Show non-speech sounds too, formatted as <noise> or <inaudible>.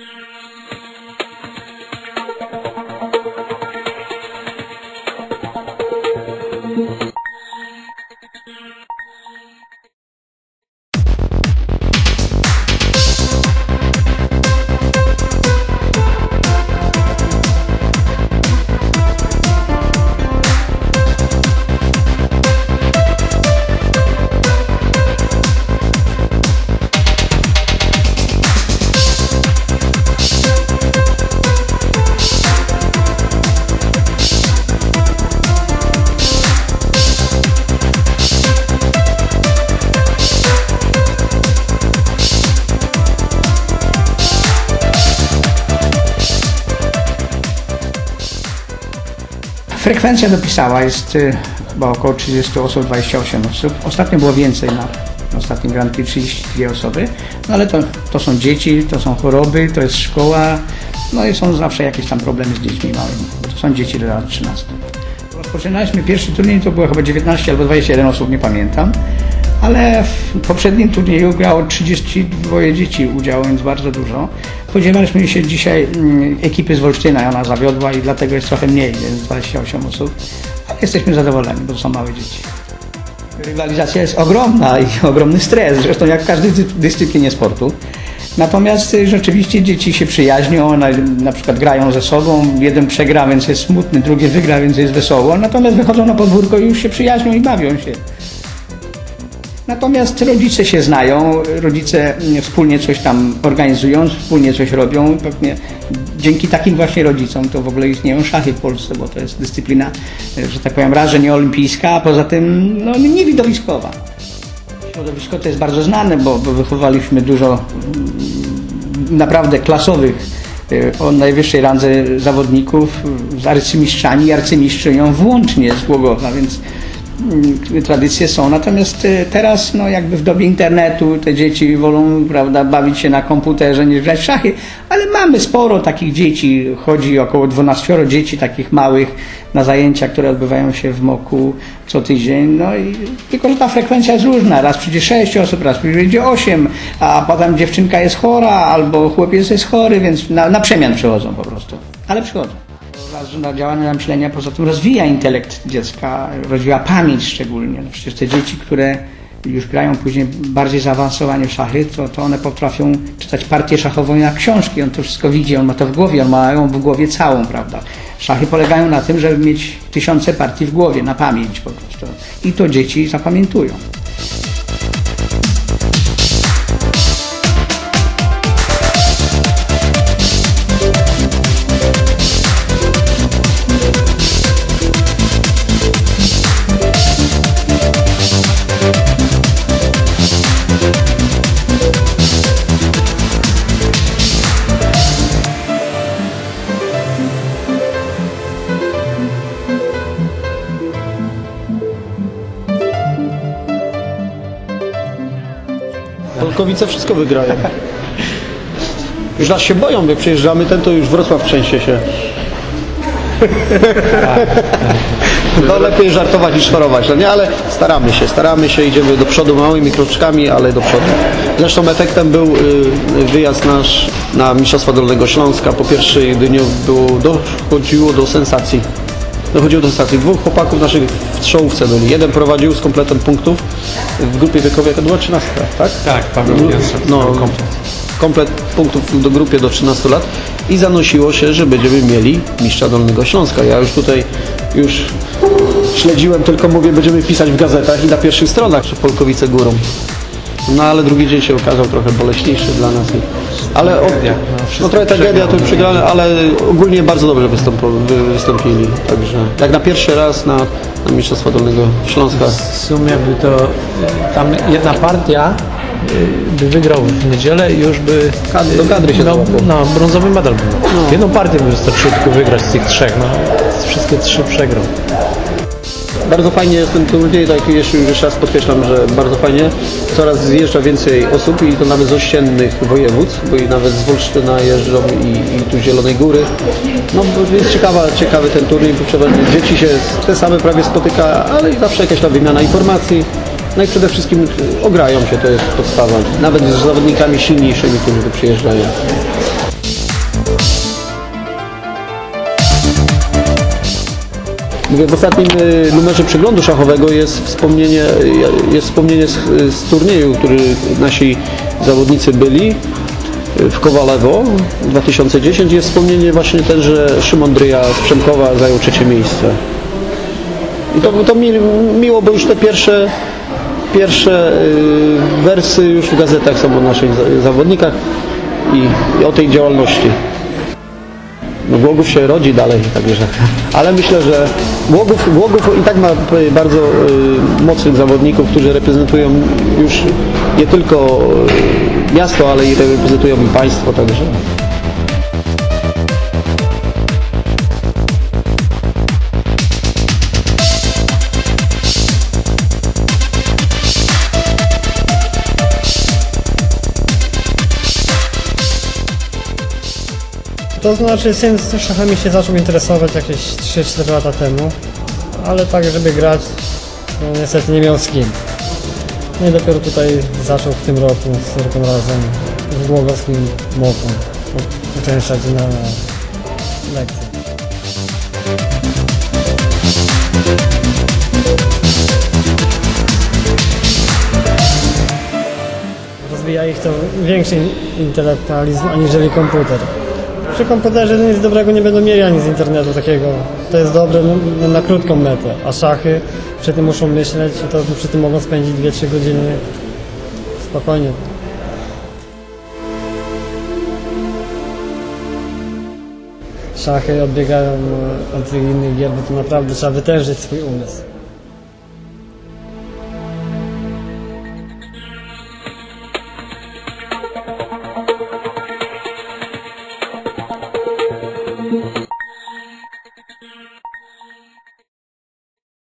thank you Frekwencja dopisała, jest y, chyba około 30 osób, 28 osób. Ostatnio było więcej na ostatnim Grand Prix 32 osoby, no ale to, to są dzieci, to są choroby, to jest szkoła, no i są zawsze jakieś tam problemy z dziećmi małymi. To są dzieci do lat 13. Rozpoczynaliśmy pierwszy turniej, to było chyba 19 albo 21 osób, nie pamiętam. Ale w poprzednim turnieju grało 32 dzieci udziału, więc bardzo dużo. Spodziewaliśmy się dzisiaj mm, ekipy z Wolsztyna, ona zawiodła i dlatego jest trochę mniej, jest 28 osób. Ale jesteśmy zadowoleni, bo to są małe dzieci. Rywalizacja jest ogromna i <laughs> ogromny stres, zresztą jak w każdej dy- dyscyplinie sportu. Natomiast y, rzeczywiście dzieci się przyjaźnią, na, na przykład grają ze sobą, jeden przegra, więc jest smutny, drugi wygra, więc jest wesoło, natomiast wychodzą na podwórko i już się przyjaźnią i bawią się. Natomiast rodzice się znają, rodzice wspólnie coś tam organizują, wspólnie coś robią. Pewnie dzięki takim właśnie rodzicom to w ogóle istnieją szachy w Polsce, bo to jest dyscyplina, że tak powiem, raz, że nie olimpijska, a poza tym no, niewidowiskowa. Środowisko to jest bardzo znane, bo, bo wychowaliśmy dużo mm, naprawdę klasowych, e, o najwyższej randze zawodników z arcymistrzami i arcymistrzynią włącznie z Głogowa, więc tradycje są. Natomiast e, teraz, no jakby w dobie internetu, te dzieci wolą, prawda, bawić się na komputerze niż grać w szachy, ale mamy sporo takich dzieci, chodzi około 12 dzieci takich małych na zajęcia, które odbywają się w MOKU co tydzień, no i tylko, że ta frekwencja jest różna, raz przyjdzie 6 osób, raz przyjdzie 8, a potem dziewczynka jest chora, albo chłopiec jest chory, więc na, na przemian przychodzą po prostu, ale przychodzą. Na działanie na myślenia, poza tym rozwija intelekt dziecka, rozwija pamięć szczególnie. No przecież te dzieci, które już grają później bardziej zaawansowanie w szachy, to, to one potrafią czytać partię szachową jak książki. On to wszystko widzi, on ma to w głowie, on ma ją w głowie całą, prawda? Szachy polegają na tym, żeby mieć tysiące partii w głowie, na pamięć po prostu. I to dzieci zapamiętują. Polkowice wszystko wygrają. Już nas się boją, jak przyjeżdżamy ten, to już Wrocław trzęsie się. No lepiej żartować niż chorować, no nie, ale staramy się, staramy się, idziemy do przodu małymi kroczkami, ale do przodu. Zresztą efektem był y, wyjazd nasz na Mistrzostwa Dolnego Śląska. Po pierwszej dniu było, dochodziło do sensacji. Dochodziło do sensacji. Dwóch chłopaków naszych w strzałówce byli. Jeden prowadził z kompletem punktów w grupie wiekowej, jaka była 13, tak? Tak, Paweł Piasek. No, komplet punktów do grupie do 13 lat i zanosiło się, że będziemy mieli mistrza Dolnego Śląska. Ja już tutaj już śledziłem, tylko mówię, będziemy pisać w gazetach i na pierwszych stronach, że Polkowice górą. No ale drugi dzień się okazał trochę boleśniejszy dla nas. Ale o, no trochę tragedia, to przegrane, ale ogólnie bardzo dobrze wystąpili. Także jak na pierwszy raz na, na Mistrzostwa Dolnego Śląska. W sumie by to tam jedna partia y, by wygrał w niedzielę i już by Kad- do kadry się no, no, brązowy medal był. Jedną partię by wystarczyło tylko wygrać z tych trzech, no wszystkie trzy przegrał. Bardzo fajnie jest ten turniej, tak jeszcze, jeszcze raz podkreślam, że bardzo fajnie. Coraz zjeżdża więcej osób i to nawet z ościennych województw, bo i nawet z Wolsztyna jeżdżą i, i tu Zielonej Góry. No jest ciekawa, ciekawy ten turniej, bo trzeba, dzieci się te same prawie spotyka, ale i zawsze jakaś tam wymiana informacji. No i przede wszystkim ograją się, to jest podstawa. Nawet z zawodnikami silniejszymi, którzy tu przyjeżdżają. Mówię, w ostatnim y, numerze przeglądu szachowego jest wspomnienie, y, jest wspomnienie z, z turnieju, który nasi zawodnicy byli y, w Kowalewo 2010. Jest wspomnienie właśnie też, że Szymon Dryja z Przemkowa zajął trzecie miejsce. I to, to mi, miło, bo już te pierwsze, pierwsze y, wersy już w gazetach są o naszych za- zawodnikach i, i o tej działalności. Głogów się rodzi dalej, także. Ale myślę, że Głogów, Głogów i tak ma y, bardzo y, mocnych zawodników, którzy reprezentują już nie tylko y, miasto, ale i reprezentują państwo, także. To znaczy syn z szachami się zaczął interesować jakieś 3-4 lata temu, ale tak żeby grać, no niestety nie miał z kim. No i dopiero tutaj zaczął w tym roku z Rybką razem z Głogowskim Moką uczęszczać na lekcje. Rozwija ich to większy intelektualizm aniżeli komputer. Przy komputerze nic dobrego nie będą mieli ani z internetu takiego. To jest dobre no, na krótką metę, a szachy przy tym muszą myśleć i to przy tym mogą spędzić 2-3 godziny spokojnie. Szachy odbiegają od innych gier, bo to naprawdę trzeba wytężyć swój umysł.